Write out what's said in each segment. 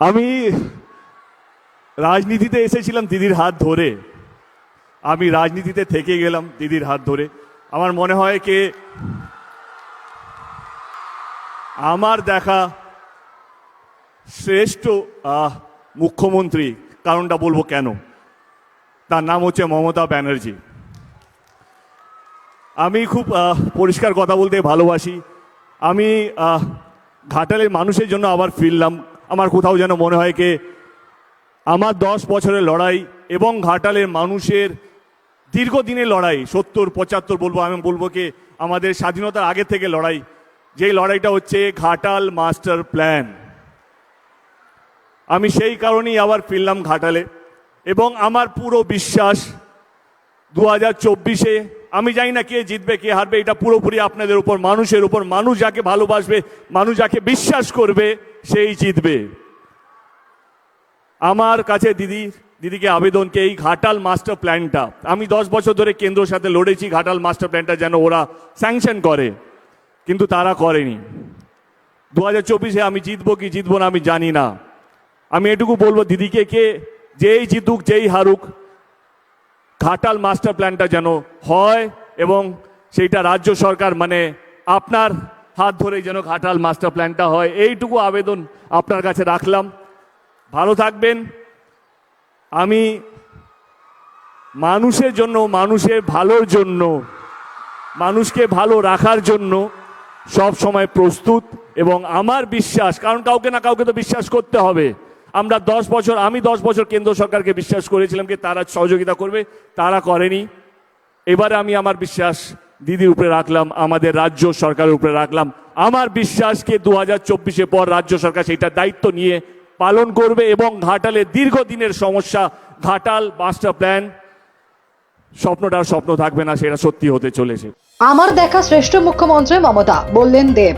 আমি রাজনীতিতে এসেছিলাম দিদির হাত ধরে। আমি রাজনীতিতে থেকে গেলাম দিদির হাত ধরে। আমার মনে হয় কে, আমার দেখা শ্রেষ্ঠ মুখ্যমন্ত্রী, কারণটা বলব কেন? তার নাম হচ্ছে মমতা ব্যানার্জি। আমি খুব পরিষ্কার কথা বলতে ভালোবাসি। আমি ঘাটালের মানুষের জন্য আবার ফিরলাম। আমার কোথাও যেন মনে হয় কি? আমার দশ বছরের লড়াই এবং ঘাটালের মানুষের দীর্ঘদিনের লড়াই, সত্তর, পঁচাত্তর বলব, আমি বলব কি? আমাদের স্বাধীনতার আগে থেকে লড়াই, যেই লড়াইটা হচ্ছে ঘাটাল মাস্টার প্ল্যান। আমি সেই কারণেই আবার ফিরলাম ঘাটালে এবং আমার পুরো বিশ্বাস দু হাজার চব্বিশে, আমি জানি না কে জিতবে, কে হারবে, এটা পুরোপুরি আপনাদের উপর, মানুষের উপর, মানুষ যাকে ভালোবাসবে, মানুষ যাকে বিশ্বাস করবে সেই জিতবে। আমার কাছে দিদি, দিদিকে আবেদনকে এই ঘাটাল মাস্টার প্ল্যানটা। আমি দশ বছর ধরে কেন্দ্রের সাথে লড়েছি, ঘাটাল মাস্টার প্ল্যানটা যেন ওরা স্যাংশন করে। কিন্তু তারা করেনি। দু হাজার চব্বিশে আমি জিতবো কি জিতবো না আমি জানি না। আমি এটুকু বলব দিদিকে কে যেই জিতুক, যেই হারুক, ঘাটাল মাস্টার প্ল্যানটা যেন হয় এবং সেইটা রাজ্য সরকার মানে আপনার হাত ধরেই যেন ঘাটাল মাস্টার প্ল্যানটা হয়। এইটুকু আবেদন আপনার কাছে রাখলাম। ভালো থাকবেন। আমি মানুষের জন্য, মানুষের ভালোর জন্য, মানুষকে ভালো রাখার জন্য সব সময় প্রস্তুত এবং আমার বিশ্বাস, কারণ কাউকে না কাউকে তো বিশ্বাস করতে হবে। আমরা দশ বছর, আমি দশ বছর কেন্দ্র সরকারকে বিশ্বাস করেছিলাম যে তারা সহযোগিতা করবে, তারা করেনি। এবারে আমি আমার বিশ্বাস দিদির উপরে রাখলাম, আমাদের রাজ্য সরকারের উপরে রাখলাম। আমার বিশ্বাসকে দু হাজার চব্বিশে পর রাজ্য সরকার সেইটা দায়িত্ব নিয়ে পালন করবে এবং ঘাটালের দীর্ঘদিনের সমস্যা, ঘাটাল মাস্টার প্ল্যান স্বপ্নটা স্বপ্ন থাকবে না, সেটা সত্যি হতে চলেছে। আমার দেখা শ্রেষ্ঠ মুখ্যমন্ত্রী মমতা, বললেন দেব।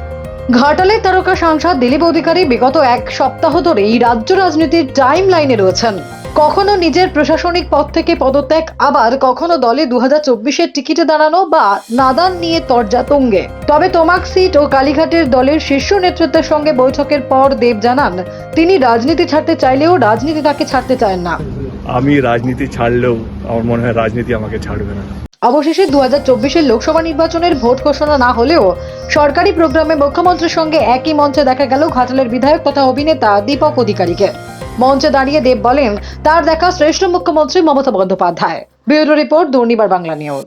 ঘাটালের তারকা সাংসদ দিলীপ অধিকারী বিগত এক সপ্তাহ ধরেই রাজ্য রাজনীতির টাইম লাইনে রয়েছেন। কখনো নিজের প্রশাসনিক পদ থেকে পদত্যাগ আবার কখনো দলে দু হাজার চব্বিশের টিকিটে দাঁড়ানো বা নাদান নিয়ে তরজা তুঙ্গে। তবে তোমাক সিট ও কালীঘাটের দলের শীর্ষ নেতৃত্বের সঙ্গে বৈঠকের পর দেব জানান তিনি রাজনীতি ছাড়তে চাইলেও রাজনীতি তাকে ছাড়তে চান না। আমি রাজনীতি ছাড়লেও আমার মনে হয় রাজনীতি আমাকে ছাড়বে না। অবশেষে দু হাজার চব্বিশের লোকসভা নির্বাচনের ভোট ঘোষণা না হলেও সরকারি প্রোগ্রামে মুখ্যমন্ত্রীর সঙ্গে একই মঞ্চে দেখা গেল ঘাটালের বিধায়ক তথা অভিনেতা দীপক অধিকারীকে। মঞ্চে দাঁড়িয়ে দেব বলেন, তার দেখা শ্রেষ্ঠ মুখ্যমন্ত্রী Mamata Bandyopadhyay. Bureau report Durnibar Bangla news.